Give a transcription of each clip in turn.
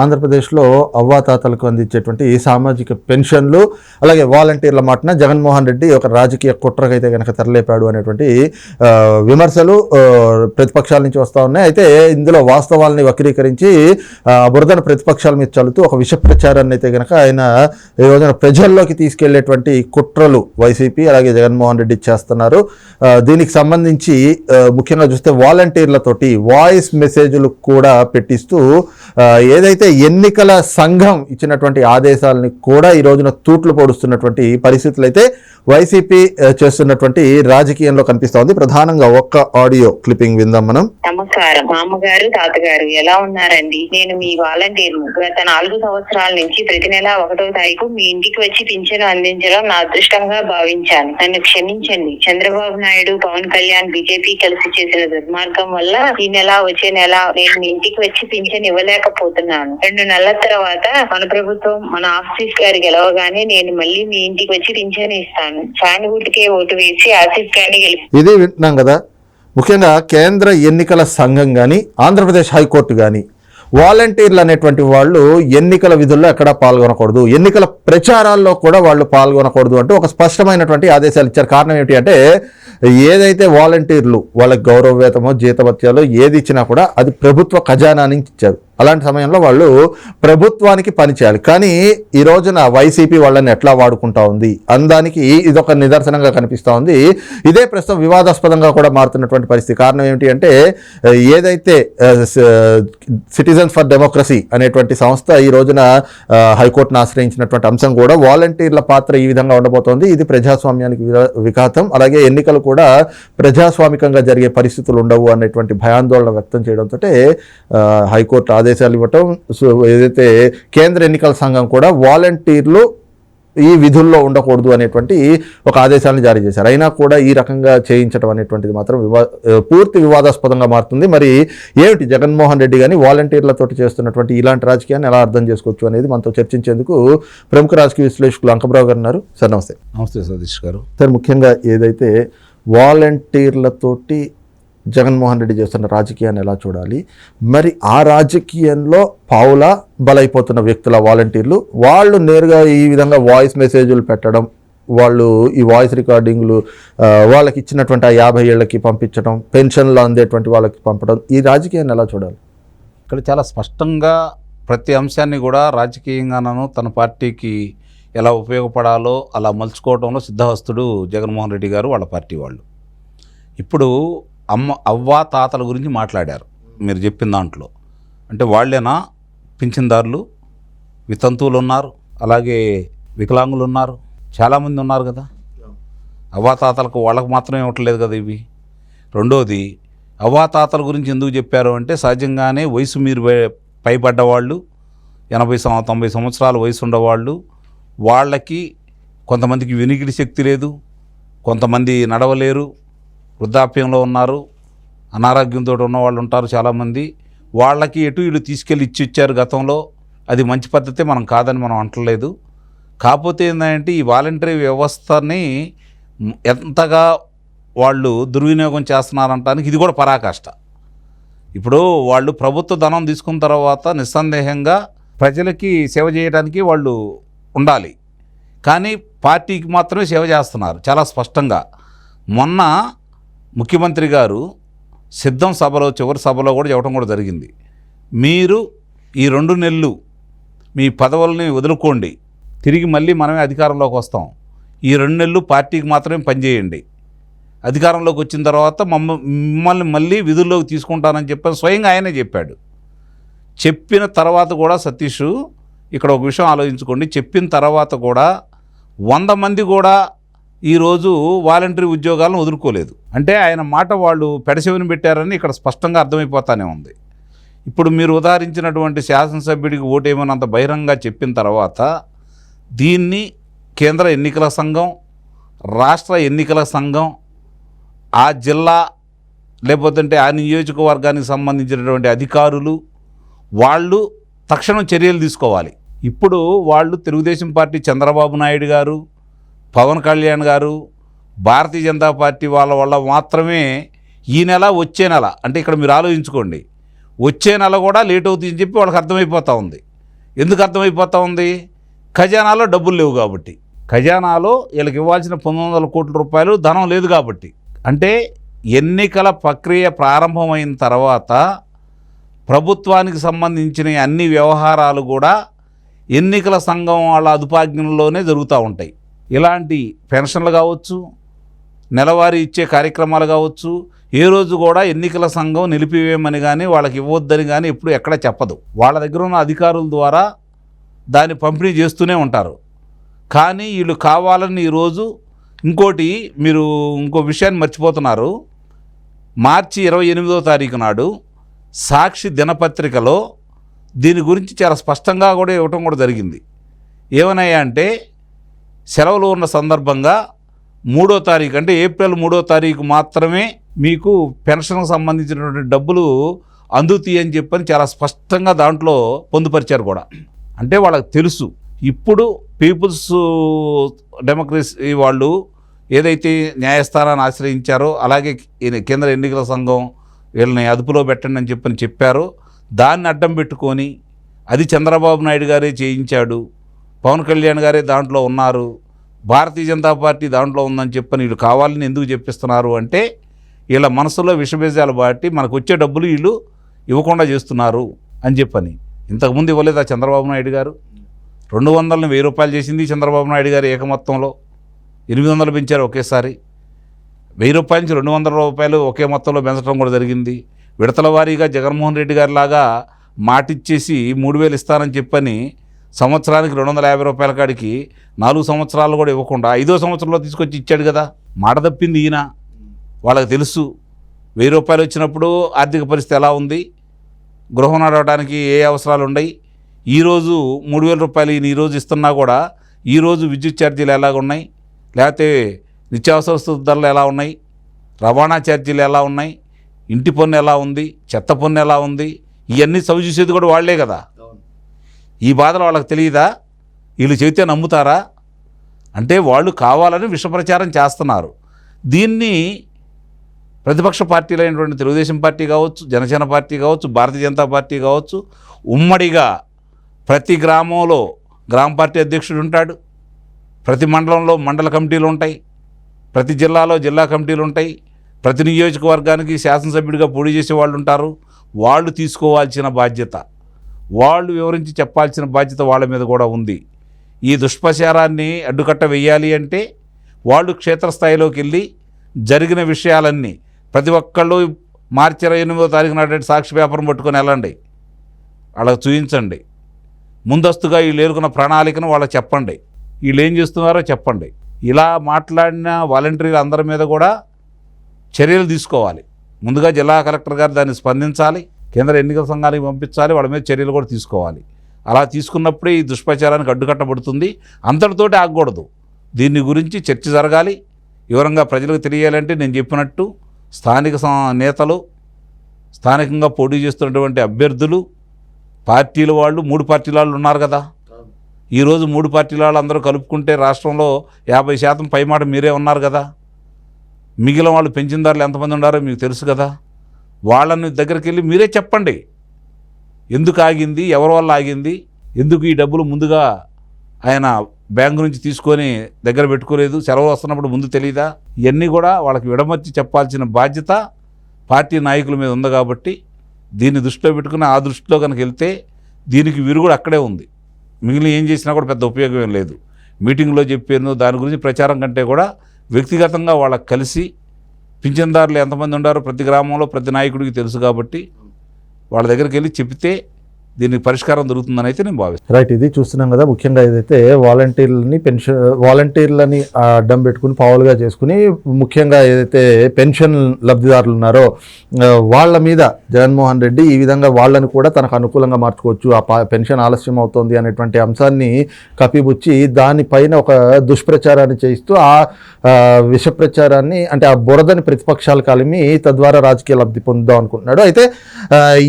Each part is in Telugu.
ఆంధ్రప్రదేశ్లో అవ్వాతాతలకు అందించేటువంటి సామాజిక పెన్షన్లు అలాగే వాలంటీర్ల మాటన జగన్మోహన్ రెడ్డి ఒక రాజకీయ కుట్రకైతే కనుక తెరలేపాడు అనేటువంటి విమర్శలు ప్రతిపక్షాల నుంచి వస్తూ ఉన్నాయి. అయితే ఇందులో వాస్తవాలని వక్రీకరించి బురదన ప్రతిపక్షాల మీద చల్లుతూ ఒక విష ప్రచారాన్ని అయితే కనుక ఆయన ఈ రోజున ప్రజల్లోకి తీసుకెళ్ళేటువంటి కుట్రలు వైసీపీ అలాగే జగన్మోహన్ రెడ్డి చేస్తున్నారు. దీనికి సంబంధించి ముఖ్యంగా చూస్తే వాలంటీర్లతోటి వాయిస్ మెసేజ్లు కూడా పెట్టిస్తూ ఏదైతే ఏదైతే ఎన్నికల సంఘం ఇచ్చినటువంటి ఆదేశాలని కూడా ఈ రోజున తూట్లు పొడుస్తున్నటువంటి పరిస్థితులు అయితే వైసీపీ చేస్తున్నటువంటి రాజకీయంలో కనిపిస్తోంది ప్రధానంగా ఒక్క ఆడియో క్లిప్పింగ్ విందాం మనం. నమస్కారం. మామగారు తాతగారు ఎలా ఉన్నారండి? నేను మీ వాలంటీర్ గత నాలుగు సంవత్సరాల నుంచి ప్రతి నెల ఒకటో తారీఖు మీ ఇంటికి వచ్చి పింఛను అందించడం నా అదృష్టంగా భావించాను. నన్ను క్షమించండి. చంద్రబాబు నాయుడు పవన్ కళ్యాణ్ బీజేపీ కలిసి చేసిన దుర్మార్గం వల్ల ఈ నెల వచ్చే నెల నేను మీ ఇంటికి వచ్చి పింఛను ఇవ్వలేకపోతున్నాను. రెండు నెలల తర్వాత మన ప్రభుత్వం మన ఆఫీస్ గారు గెలవగానే నేను మళ్ళీ మీ ఇంటికి వచ్చి పింఛను ఇస్తాను. సానుభూతికే ఓటు వేసి ఆసిఫ్ ఇది వింటున్నాం కదా. ముఖ్యంగా కేంద్ర ఎన్నికల సంఘం కానీ ఆంధ్రప్రదేశ్ హైకోర్టు కానీ వాలంటీర్లు అనేటువంటి వాళ్ళు ఎన్నికల విధుల్లో ఎక్కడ పాల్గొనకూడదు. ఎన్నికల ప్రచారాల్లో కూడా వాళ్ళు పాల్గొనకూడదు అంటూ ఒక స్పష్టమైనటువంటి ఆదేశాలు ఇచ్చారు. కారణం ఏమిటి అంటే ఏదైతే వాలంటీర్లు వాళ్ళకి గౌరవ వేతమో జీతభత్యాలు ఏది ఇచ్చినా కూడా అది ప్రభుత్వ ఖజానా నుంచి ఇచ్చారు. అలాంటి సమయంలో వాళ్ళు ప్రభుత్వానికి పనిచేయాలి కానీ ఈ రోజున వైసీపీ వాళ్ళని ఎట్లా వాడుకుంటా ఉంది? అందానికి ఇదొక నిదర్శనంగా కనిపిస్తూ ఉంది. ఇదే ప్రస్తుతం వివాదాస్పదంగా కూడా మారుతున్నటువంటి పరిస్థితి. కారణం ఏమిటి అంటే ఏదైతే సిటిజన్స్ ఫర్ డెమోక్రసీ అనేటువంటి సంస్థ ఈ రోజున హైకోర్టును ఆశ్రయించినటువంటి అంశం కూడా వాలంటీర్ల పాత్ర ఈ విధంగా ఉండబోతోంది. ఇది ప్రజాస్వామ్యానికి విఘాతం. అలాగే ఎన్నికలు కూడా ప్రజాస్వామికంగా జరిగే పరిస్థితులు ఉండవు అనేటువంటి భయాందోళన వ్యక్తం చేయడంతో హైకోర్టు ఆదేశాలు ఇవ్వటం ఏదైతే కేంద్ర ఎన్నికల సంఘం కూడా వాలంటీర్లు ఈ విధుల్లో ఉండకూడదు అనేటువంటి ఒక ఆదేశాలను జారీ చేశారు. అయినా కూడా ఈ రకంగా చేయించడం అనేటువంటిది మాత్రం వివా పూర్తి వివాదాస్పదంగా మారుతుంది. మరి ఏమిటి జగన్మోహన్ రెడ్డి కానీ వాలంటీర్లతోటి చేస్తున్నటువంటి ఇలాంటి రాజకీయాన్ని ఎలా అర్థం చేసుకోవచ్చు అనేది మనతో చర్చించేందుకు ప్రముఖ రాజకీయ విశ్లేషకులు అంకమరావు గారు ఉన్నారు. సార్ నమస్తే. నమస్తే సతీష్ గారు. సార్ ముఖ్యంగా ఏదైతే వాలంటీర్లతోటి జగన్మోహన్ రెడ్డి చేస్తున్న రాజకీయాన్ని ఎలా చూడాలి? మరి ఆ రాజకీయంలో పావుల బలైపోతున్న వ్యక్తుల వాలంటీర్లు వాళ్ళు నేరుగా ఈ విధంగా వాయిస్ మెసేజ్లు పెట్టడం వాళ్ళు ఈ వాయిస్ రికార్డింగ్లు వాళ్ళకి ఇచ్చినటువంటి ఆ యాభై ఏళ్ళకి పంపించడం పెన్షన్లు అందేటువంటి వాళ్ళకి పంపడం ఈ రాజకీయాన్ని ఎలా చూడాలి? ఇక్కడ చాలా స్పష్టంగా ప్రతి అంశాన్ని కూడా రాజకీయంగానూ తన పార్టీకి ఎలా ఉపయోగపడాలో అలా మలుచుకోవడంలో సిద్ధహస్తుడు జగన్మోహన్ రెడ్డి గారు వాళ్ళ పార్టీ వాళ్ళు. ఇప్పుడు అమ్మ అవ్వ తాతల గురించి మాట్లాడారు. మీరు చెప్పిన దాంట్లో. అంటే వాళ్ళేనా? పింఛన్దారులు వితంతువులు ఉన్నారు అలాగే వికలాంగులు ఉన్నారు చాలామంది ఉన్నారు కదా. అవ్వాతాతలకు వాళ్ళకు మాత్రమే ఇవ్వట్లేదు కదా ఇవి. రెండోది అవ్వాతాతల గురించి ఎందుకు చెప్పారు అంటే సహజంగానే వయసు మీరు పైబడ్డవాళ్ళు వాళ్ళు ఎనభై తొంభై సంవత్సరాల వయసు ఉండేవాళ్ళు వాళ్ళకి కొంతమందికి వినికిడి శక్తి లేదు కొంతమంది నడవలేరు వృద్ధాప్యంలో ఉన్నారు. అనారోగ్యంతో ఉన్న వాళ్ళు ఉంటారు చాలామంది. వాళ్ళకి ఎటు ఇటు తీసుకెళ్ళి ఇచ్చి ఇచ్చారు గతంలో. అది మంచి పద్ధతి మనం కాదని మనం అంటలేదు. కాకపోతే ఏంటంటే ఈ వాలంటరీ వ్యవస్థని ఎంతగా వాళ్ళు దుర్వినియోగం చేస్తున్నారంటానికి ఇది కూడా పరాకాష్ట. ఇప్పుడు వాళ్ళు ప్రభుత్వ ధనం తీసుకున్న తర్వాత నిస్సందేహంగా ప్రజలకి సేవ చేయడానికి వాళ్ళు ఉండాలి. కానీ పార్టీకి మాత్రమే సేవ చేస్తున్నారు. చాలా స్పష్టంగా. మొన్న ముఖ్యమంత్రి గారు సిద్ధం సభలో చివరి సభలో కూడా చెప్పడం కూడా జరిగింది. మీరు ఈ రెండు నెలలు మీ పదవులని వదులుకోండి. తిరిగి మళ్ళీ మనమే అధికారంలోకి వస్తాం. ఈ రెండు నెలలు పార్టీకి మాత్రమే పనిచేయండి. అధికారంలోకి వచ్చిన తర్వాత మమ్మ మిమ్మల్ని మళ్ళీ విధుల్లోకి తీసుకుంటానని చెప్పని స్వయంగా ఆయనే చెప్పాడు. చెప్పిన తర్వాత కూడా సతీష్ ఇక్కడ ఒక విషయం ఆలోచించుకోండి. చెప్పిన తర్వాత కూడా వంద మంది కూడా ఈరోజు వాలంటరీ ఉద్యోగాలను వదులుకోలేదు. అంటే ఆయన మాట వాళ్ళు పెడచెవిని పెట్టారని ఇక్కడ స్పష్టంగా అర్థమైపోతానే ఉంది. ఇప్పుడు మీరు ఉదాహరించినటువంటి శాసనసభ్యుడికి ఓటేమన్నంత బహిరంగంగా చెప్పిన తర్వాత దీన్ని కేంద్ర ఎన్నికల సంఘం రాష్ట్ర ఎన్నికల సంఘం ఆ జిల్లా లేకపోతే ఆ నియోజకవర్గానికి సంబంధించినటువంటి అధికారులు వాళ్ళు తక్షణం చర్యలు తీసుకోవాలి. ఇప్పుడు వాళ్ళు తెలుగుదేశం పార్టీ చంద్రబాబు నాయుడు గారు పవన్ కళ్యాణ్ గారు భారతీయ జనతా పార్టీ వాళ్ళ వల్ల మాత్రమే ఈ నెల వచ్చే నెల అంటే ఇక్కడ మీరు ఆలోచించుకోండి వచ్చే నెల కూడా లేట్ అవుతుందని చెప్పి వాళ్ళకి అర్థమైపోతూ ఉంది. ఎందుకు అర్థమైపోతూ ఉంది? ఖజానాలో డబ్బులు లేవు కాబట్టి. ఖజానాలో వీళ్ళకి ఇవ్వాల్సిన పంతొమ్మిది వందల కోట్ల రూపాయలు ధనం లేదు కాబట్టి. అంటే ఎన్నికల ప్రక్రియ ప్రారంభమైన తర్వాత ప్రభుత్వానికి సంబంధించిన అన్ని వ్యవహారాలు కూడా ఎన్నికల సంఘం వాళ్ళ అదుపాజ్ఞంలోనే జరుగుతూ ఉంటాయి. ఇలాంటి పెన్షన్లు కావచ్చు నెలవారీ ఇచ్చే కార్యక్రమాలు కావచ్చు ఏ రోజు కూడా ఎన్నికల సంఘం నిలిపివేయమని కానీ వాళ్ళకి ఇవ్వద్దని కానీ ఎప్పుడు ఎక్కడ చెప్పదు. వాళ్ళ దగ్గర ఉన్న అధికారుల ద్వారా దాన్ని పంపిణీ చేస్తూనే ఉంటారు. కానీ వీళ్ళు కావాలని ఈరోజు ఇంకోటి మీరు ఇంకో విషయాన్ని మర్చిపోతున్నారు. మార్చి ఇరవై ఎనిమిదో తారీఖు నాడు సాక్షి దినపత్రికలో దీని గురించి చాలా స్పష్టంగా కూడా ఇవ్వటం కూడా జరిగింది. ఏమన్నాయా అంటే సెలవులు ఉన్న సందర్భంగా మూడో తారీఖు అంటే ఏప్రిల్ మూడో తారీఖు మాత్రమే మీకు పెన్షన్కు సంబంధించినటువంటి డబ్బులు అందుతాయి అని చెప్పని చాలా స్పష్టంగా దాంట్లో పొందుపరిచారు కూడా. అంటే వాళ్ళకి తెలుసు. ఇప్పుడు పీపుల్స్ డెమోక్రసీ వాళ్ళు ఏదైతే న్యాయస్థానాన్ని ఆశ్రయించారో అలాగే కేంద్ర ఎన్నికల సంఘం వీళ్ళని అదుపులో పెట్టండి అని చెప్పని చెప్పారో. దాన్ని అడ్డం పెట్టుకొని అది చంద్రబాబు నాయుడు గారే చేయించాడు. పవన్ కళ్యాణ్ గారే దాంట్లో ఉన్నారు. భారతీయ జనతా పార్టీ దాంట్లో ఉందని చెప్పని వీళ్ళు కావాలని ఎందుకు చెప్పిస్తున్నారు అంటే వీళ్ళ మనసులో విషబీజాలు బట్టి మనకు వచ్చే డబ్బులు వీళ్ళు ఇవ్వకుండా చేస్తున్నారు అని చెప్పని. ఇంతకుముందు ఇవ్వలేదా చంద్రబాబు నాయుడు గారు? రెండు వందలని వెయ్యి రూపాయలు చేసింది చంద్రబాబు నాయుడు గారు ఏకమొత్తంలో ఎనిమిది వందలు పెంచారు ఒకేసారి. వెయ్యి రూపాయల నుంచి రెండు వందల రూపాయలు ఒకే మొత్తంలో పెంచడం కూడా జరిగింది. విడతల వారీగా జగన్మోహన్ రెడ్డి గారిలాగా మాటిచ్చేసి మూడు వేలు ఇస్తానని చెప్పని సంవత్సరానికి రెండు వందల యాభై రూపాయల కాడికి నాలుగు సంవత్సరాలు కూడా ఇవ్వకుండా ఐదో సంవత్సరంలో తీసుకొచ్చి ఇచ్చాడు కదా. మాట తప్పింది ఈయన. వాళ్ళకి తెలుసు. వెయ్యి రూపాయలు వచ్చినప్పుడు ఆర్థిక పరిస్థితి ఎలా ఉంది? గృహం నడవడానికి ఏ అవసరాలు ఉన్నాయి ఈరోజు మూడు వేల రూపాయలు ఈయన ఈరోజు ఇస్తున్నా కూడా ఈరోజు విద్యుత్ ఛార్జీలు ఎలాగ ఉన్నాయి? లేకపోతే నిత్యావసర ధరలు ఎలా ఉన్నాయి? రవాణా ఛార్జీలు ఎలా ఉన్నాయి? ఇంటి పన్ను ఎలా ఉంది? చెత్త పన్ను ఎలా ఉంది? ఇవన్నీ సవి చూసేది కూడా వాళ్ళే కదా. ఈ బాధలు వాళ్ళకి తెలియదా? వీళ్ళు చెబితే నమ్ముతారా? అంటే వాళ్ళు కావాలని విషప్రచారం చేస్తున్నారు. దీన్ని ప్రతిపక్ష పార్టీలైనటువంటి తెలుగుదేశం పార్టీ కావచ్చు జనసేన పార్టీ కావచ్చు భారతీయ జనతా పార్టీ కావచ్చు ఉమ్మడిగా ప్రతి గ్రామంలో గ్రామ పార్టీ అధ్యక్షుడు ఉంటాడు. ప్రతి మండలంలో మండల కమిటీలు ఉంటాయి. ప్రతి జిల్లాలో జిల్లా కమిటీలు ఉంటాయి. ప్రతి నియోజకవర్గానికి శాసనసభ్యుడిగా పోటీ చేసే వాళ్ళు ఉంటారు. వాళ్ళు తీసుకోవాల్సిన బాధ్యత. వాళ్ళు వివరించి చెప్పాల్సిన బాధ్యత వాళ్ళ మీద కూడా ఉంది. ఈ దుష్ప్రచారాన్ని అడ్డుకట్ట వేయాలి అంటే వాళ్ళు క్షేత్రస్థాయిలోకి వెళ్ళి జరిగిన విషయాలన్నీ ప్రతి ఒక్కళ్ళు మార్చి ఇరవై ఎనిమిదో తారీఖు నాటి సాక్షి పేపర్ని పట్టుకొని వెళ్ళండి. వాళ్ళకి చూపించండి ముందస్తుగా వీళ్ళు ఎరుకున్న ప్రణాళికను వాళ్ళకి చెప్పండి. వీళ్ళు ఏం చేస్తున్నారో చెప్పండి. ఇలా మాట్లాడిన వాలంటీర్లు అందరి మీద కూడా చర్యలు తీసుకోవాలి. ముందుగా జిల్లా కలెక్టర్ గారు దాన్ని స్పందించాలి. కేంద్ర ఎన్నికల సంఘానికి పంపించాలి వాళ్ళ మీద చర్యలు కూడా తీసుకోవాలి. అలా తీసుకున్నప్పుడే ఈ దుష్ప్రచారానికి అడ్డుకట్టబడుతుంది. అంతటితోటి ఆగకూడదు. దీని గురించి చర్చ జరగాలి. వివరంగా ప్రజలకు తెలియాలంటే నేను చెప్పినట్టు స్థానిక నేతలు స్థానికంగా పోటీ చేస్తున్నటువంటి అభ్యర్థులు పార్టీల వాళ్ళు మూడు పార్టీల వాళ్ళు ఉన్నారు కదా. ఈరోజు మూడు పార్టీల వాళ్ళు అందరూ కలుపుకుంటే రాష్ట్రంలో యాభై శాతం పైమాట మీరే ఉన్నారు కదా. మిగిలిన వాళ్ళు పెంచిన దారులు ఎంతమంది ఉన్నారో మీకు తెలుసు కదా. వాళ్ళని దగ్గరికి వెళ్ళి మీరే చెప్పండి. ఎందుకు ఆగింది? ఎవరి వల్ల ఆగింది? ఎందుకు ఈ డబ్బులు ముందుగా ఆయన బ్యాంకు నుంచి తీసుకొని దగ్గర పెట్టుకోలేదు? సెలవు వస్తున్నప్పుడు ముందు తెలియదా ఇవన్నీ కూడా వాళ్ళకి విడమర్చి చెప్పాల్సిన బాధ్యత పార్టీ నాయకుల మీద ఉంది కాబట్టి దీన్ని దృష్టిలో పెట్టుకుని ఆ దృష్టిలో కనుక వెళ్తే దీనికి కూడా అక్కడే ఉంది. మిగిలిన ఏం చేసినా కూడా పెద్ద ఉపయోగం ఏం లేదు. మీటింగ్లో చెప్పాను దాని గురించి ప్రచారం కంటే కూడా వ్యక్తిగతంగా వాళ్ళకి కలిసి పింఛన్దారులు ఎంతమంది ఉండారో ప్రతి గ్రామంలో ప్రతి నాయకుడికి తెలుసు కాబట్టి వాళ్ళ దగ్గరికి వెళ్ళి చెప్తే దీనికి పరిష్కారం దొరుకుతుందని అయితే నేను భావిస్తాను రైట్ ఇది చూస్తున్నాం కదా ముఖ్యంగా ఏదైతే వాలంటీర్లని పెన్షన్ వాలంటీర్లని అడ్డం పెట్టుకుని పావులుగా చేసుకుని ముఖ్యంగా ఏదైతే పెన్షన్ లబ్ధిదారులు ఉన్నారో వాళ్ళ మీద జగన్మోహన్ రెడ్డి ఈ విధంగా వాళ్ళని కూడా తనకు అనుకూలంగా మార్చుకోవచ్చు. ఆ పా- పెన్షన్ ఆలస్యం అవుతుంది అనేటువంటి అంశాన్ని కప్పిపుచ్చి దానిపైన ఒక దుష్ప్రచారాన్ని చేయిస్తూ ఆ విషప్రచారాన్ని విష ప్రచారాన్ని అంటే ఆ బురదని ప్రతిపక్షాలు కలిమి తద్వారా రాజకీయ లబ్ధి పొందుదాం అనుకుంటున్నాడు. అయితే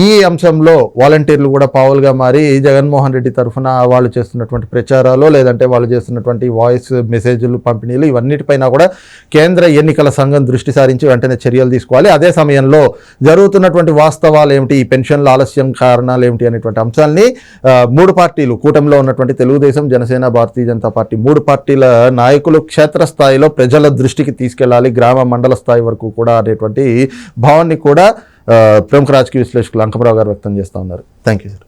ఈ అంశంలో వాలంటీర్లు కూడా కూడా పావులుగా మారి జగన్మోహన్ రెడ్డి తరఫున వాళ్ళు చేస్తున్నటువంటి ప్రచారాలు లేదంటే వాళ్ళు చేస్తున్నటువంటి వాయిస్ మెసేజ్లు పంపిణీలు ఇవన్నిటిపైన కూడా కేంద్ర ఎన్నికల సంఘం దృష్టి సారించి వెంటనే చర్యలు తీసుకోవాలి. అదే సమయంలో జరుగుతున్నటువంటి వాస్తవాలు ఏమిటి? ఈ పెన్షన్ల ఆలస్యం కారణాలు ఏమిటి అనేటువంటి అంశాలని మూడు పార్టీలు కూటమిలో ఉన్నటువంటి తెలుగుదేశం జనసేన భారతీయ జనతా పార్టీ మూడు పార్టీల నాయకులు క్షేత్రస్థాయిలో ప్రజల దృష్టికి తీసుకెళ్ళాలి గ్రామ మండల స్థాయి వరకు కూడా అనేటువంటి భావాన్ని కూడా ప్రముఖ రాజకీయ విశ్లేషకులు అంకమరావు గారు వ్యక్తం చేస్తూ ఉన్నారు. Thank you sir